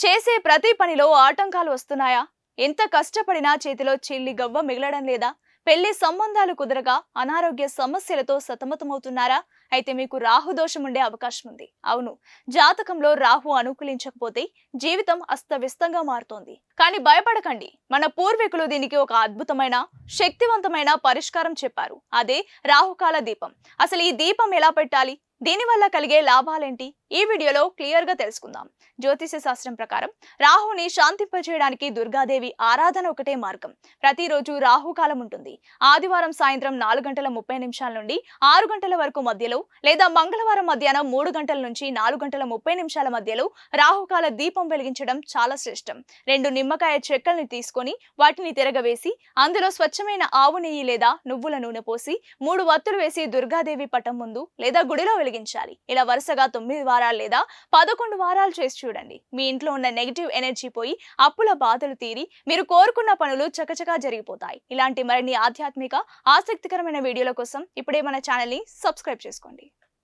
చేసే ప్రతి పనిలో ఆటంకాలు వస్తున్నాయా? ఎంత కష్టపడినా చేతిలో చిల్లి గవ్వ మిగలడం లేదా? పెళ్ళి సంబంధాలు కుదరగా అనారోగ్య సమస్యలతో సతమతమవుతున్నారా? అయితే మీకు రాహు దోషం ఉండే అవకాశం ఉంది. అవును జాతకంలో రాహు అనుకూలించకపోతే జీవితం అస్తవ్యస్తంగా మారుతోంది. కానీ భయపడకండి. మన పూర్వీకులు దీనికి ఒక అద్భుతమైన శక్తివంతమైన పరిష్కారం చెప్పారు. అదే రాహుకాల దీపం. అసలు ఈ దీపం ఎలా పెట్టాలి? దీనివల్ల కలిగే లాభాలేంటి? ఈ వీడియోలో క్లియర్గా తెలుసుకుందాం. జ్యోతిష శాస్త్రం ప్రకారం రాహుని శాంతింపచేయడానికి దుర్గాదేవి ఆరాధన ఒకటే మార్గం. ప్రతిరోజు రాహుకాలం ఉంటుంది. ఆదివారం సాయంత్రం నాలుగు గంటల ముప్పై నిమిషాల నుండి ఆరు గంటల వరకు మధ్యలో లేదా మంగళవారం మధ్యాహ్నం మూడు గంటల నుంచి నాలుగు గంటల ముప్పై నిమిషాల మధ్యలో రాహుకాల దీపం వెలిగించడం చాలా శ్రేష్టం. రెండు నిమ్మకాయ చెక్కల్ని తీసుకొని వాటిని తిరగవేసి అందులో స్వచ్ఛమైన ఆవు నెయ్యి లేదా నువ్వుల నూనె పోసి మూడు వత్తులు వేసి దుర్గాదేవి పటం ముందు లేదా గుడిలో వెలిగించాలి. ఇలా వరుసగా తొమ్మిది వారాలు లేదా పదకొండు వారాలు చేసి చూడండి. మీ ఇంట్లో ఉన్న నెగిటివ్ ఎనర్జీ పోయి అప్పుల బాధలు తీరి మీరు కోరుకున్న పనులు చకచకా జరిగిపోతాయి. ఇలాంటి మరిన్ని ఆధ్యాత్మిక ఆసక్తికరమైన వీడియోల కోసం ఇప్పుడే మన ఛానల్ని సబ్స్క్రైబ్ చేసుకోండి.